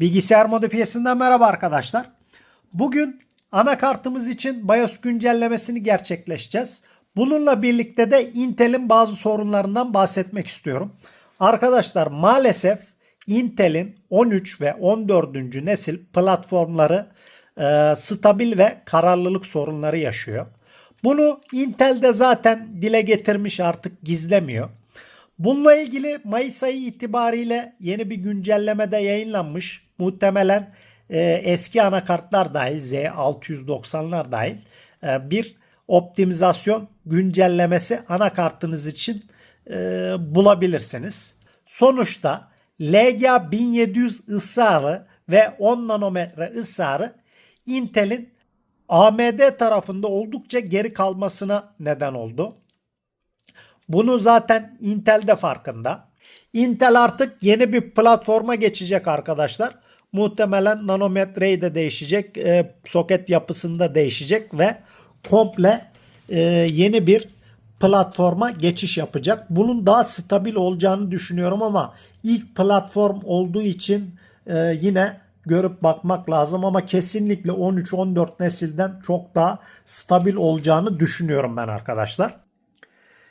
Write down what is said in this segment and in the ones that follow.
Bilgisayar modifiyesinden merhaba arkadaşlar. Bugün anakartımız için BIOS güncellemesini gerçekleşeceğiz. Bununla birlikte de Intel'in bazı sorunlarından bahsetmek istiyorum. Arkadaşlar maalesef Intel'in 13 ve 14. nesil platformları e, stabil ve kararlılık sorunları yaşıyor. Bunu Intel'de zaten dile getirmiş artık gizlemiyor. Bununla ilgili Mayıs ayı itibariyle yeni bir güncellemede yayınlanmış. Muhtemelen e, eski anakartlar dahil Z690'lar dahil e, bir optimizasyon güncellemesi anakartınız için e, bulabilirsiniz. Sonuçta LGA 1700 ısrarı ve 10 nanometre ısrarı Intel'in AMD tarafında oldukça geri kalmasına neden oldu. Bunu zaten Intel de farkında. Intel artık yeni bir platforma geçecek arkadaşlar. Muhtemelen nanometreyi de değişecek, e, soket yapısında değişecek ve komple e, yeni bir platforma geçiş yapacak. Bunun daha stabil olacağını düşünüyorum ama ilk platform olduğu için e, yine görüp bakmak lazım ama kesinlikle 13-14 nesilden çok daha stabil olacağını düşünüyorum ben arkadaşlar.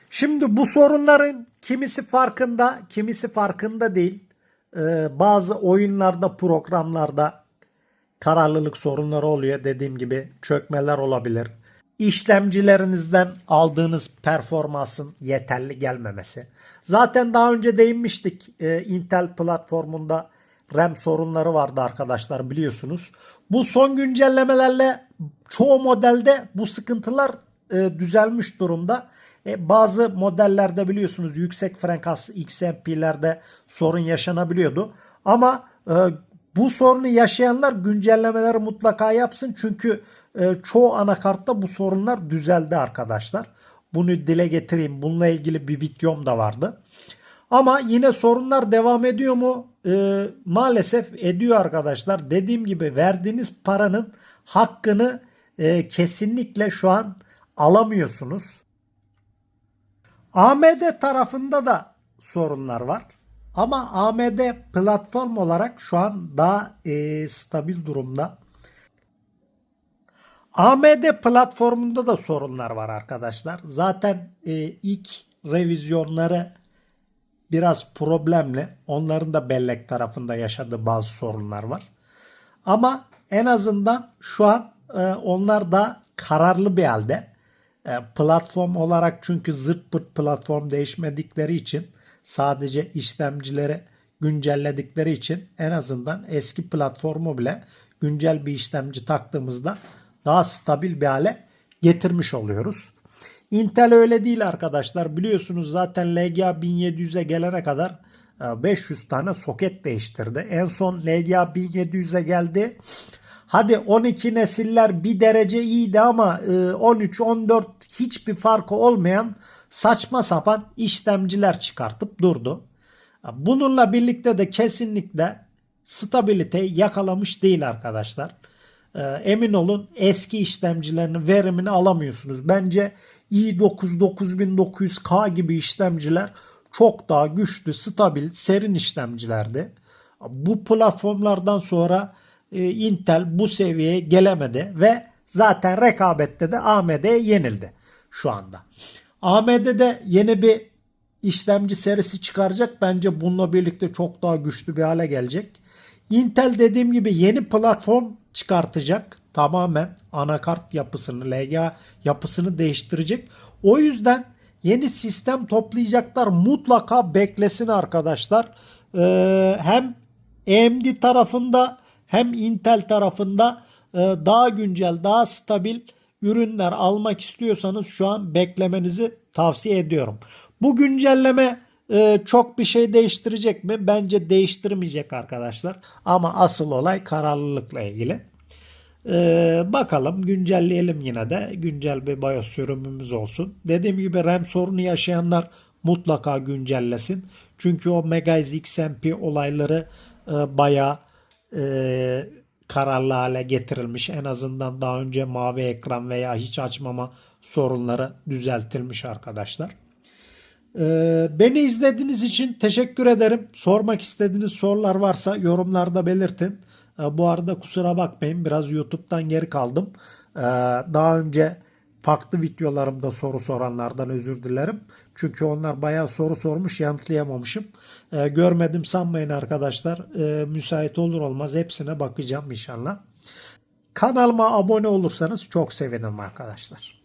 Şimdi bu sorunların kimisi farkında, kimisi farkında değil. Ee, bazı oyunlarda, programlarda kararlılık sorunları oluyor. Dediğim gibi çökmeler olabilir. İşlemcilerinizden aldığınız performansın yeterli gelmemesi. Zaten daha önce değinmiştik. Ee, Intel platformunda RAM sorunları vardı arkadaşlar biliyorsunuz. Bu son güncellemelerle çoğu modelde bu sıkıntılar e, düzelmiş durumda. E, bazı modellerde biliyorsunuz yüksek frekans XMP'lerde sorun yaşanabiliyordu. Ama e, bu sorunu yaşayanlar güncellemeleri mutlaka yapsın. Çünkü e, çoğu anakartta bu sorunlar düzeldi arkadaşlar. Bunu dile getireyim. Bununla ilgili bir videom da vardı. Ama yine sorunlar devam ediyor mu? E, maalesef ediyor arkadaşlar. Dediğim gibi verdiğiniz paranın hakkını e, kesinlikle şu an alamıyorsunuz. AMD tarafında da sorunlar var. Ama AMD platform olarak şu an daha e, stabil durumda. AMD platformunda da sorunlar var arkadaşlar. Zaten e, ilk revizyonları biraz problemli. Onların da bellek tarafında yaşadığı bazı sorunlar var. Ama en azından şu an e, onlar da kararlı bir halde. E, platform olarak çünkü zırt pırt platform değişmedikleri için sadece işlemcileri güncelledikleri için en azından eski platformu bile güncel bir işlemci taktığımızda daha stabil bir hale getirmiş oluyoruz. Intel öyle değil arkadaşlar. Biliyorsunuz zaten LGA 1700'e gelene kadar 500 tane soket değiştirdi. En son LGA 1700'e geldi. Hadi 12 nesiller bir derece iyiydi ama 13-14 hiçbir farkı olmayan saçma sapan işlemciler çıkartıp durdu. Bununla birlikte de kesinlikle stabiliteyi yakalamış değil arkadaşlar. Emin olun eski işlemcilerin verimini alamıyorsunuz. Bence i9 9900K gibi işlemciler çok daha güçlü, stabil, serin işlemcilerdi. Bu platformlardan sonra e, Intel bu seviyeye gelemedi ve zaten rekabette de AMD'ye yenildi şu anda. AMD de yeni bir işlemci serisi çıkaracak. Bence bununla birlikte çok daha güçlü bir hale gelecek. Intel dediğim gibi yeni platform çıkartacak. Tamamen anakart yapısını, LGA yapısını değiştirecek. O yüzden yeni sistem toplayacaklar. Mutlaka beklesin arkadaşlar. Ee, hem AMD tarafında hem Intel tarafında e, daha güncel, daha stabil ürünler almak istiyorsanız şu an beklemenizi tavsiye ediyorum. Bu güncelleme e, çok bir şey değiştirecek mi? Bence değiştirmeyecek arkadaşlar. Ama asıl olay kararlılıkla ilgili. Ee, bakalım güncelleyelim yine de. Güncel bir BIOS sürümümüz olsun. Dediğim gibi RAM sorunu yaşayanlar mutlaka güncellesin. Çünkü o Megaze XMP olayları e, bayağı e, kararlı hale getirilmiş. En azından daha önce mavi ekran veya hiç açmama sorunları düzeltilmiş arkadaşlar. Ee, beni izlediğiniz için teşekkür ederim. Sormak istediğiniz sorular varsa yorumlarda belirtin. Ee, bu arada kusura bakmayın biraz YouTube'dan geri kaldım. Ee, daha önce farklı videolarımda soru soranlardan özür dilerim. Çünkü onlar bayağı soru sormuş yanıtlayamamışım. Ee, görmedim sanmayın arkadaşlar. Ee, müsait olur olmaz hepsine bakacağım inşallah. Kanalıma abone olursanız çok sevinirim arkadaşlar.